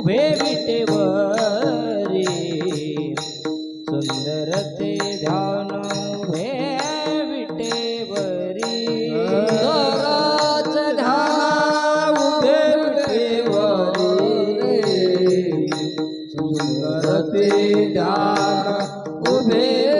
उभे विटेवरी सुंदर ते ध्यान उभे विटेवरी सुंदरच ध्यान उभे विटेवरी. सुंदर ते ध्यान उभे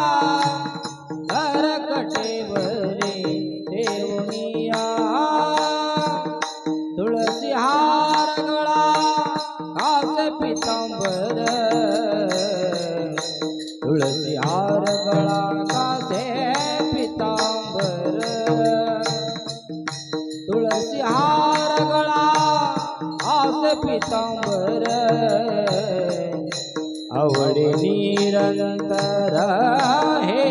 तुळसी हार गळा कास पितांबर. तुळसी हार गळा कासे पितांबर. तुळसी हार गळा कास पितांबर. आवडी निरंतर हे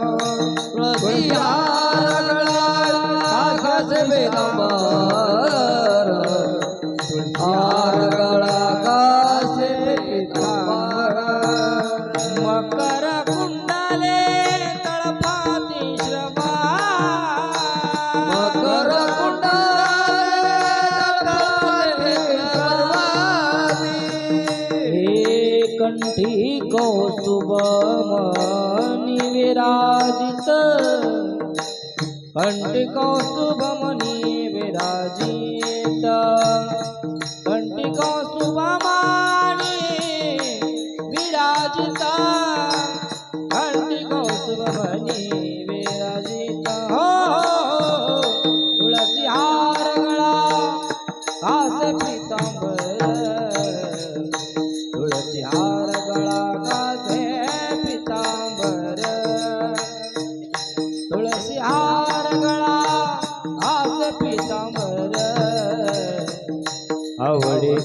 कंठी कौस्तुभमणि विराजित। कंठी कौस्तुभमणि विराजित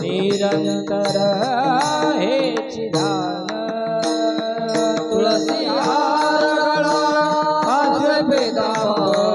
निरंतर हे चिदान तुळसी हार गळा बेदावा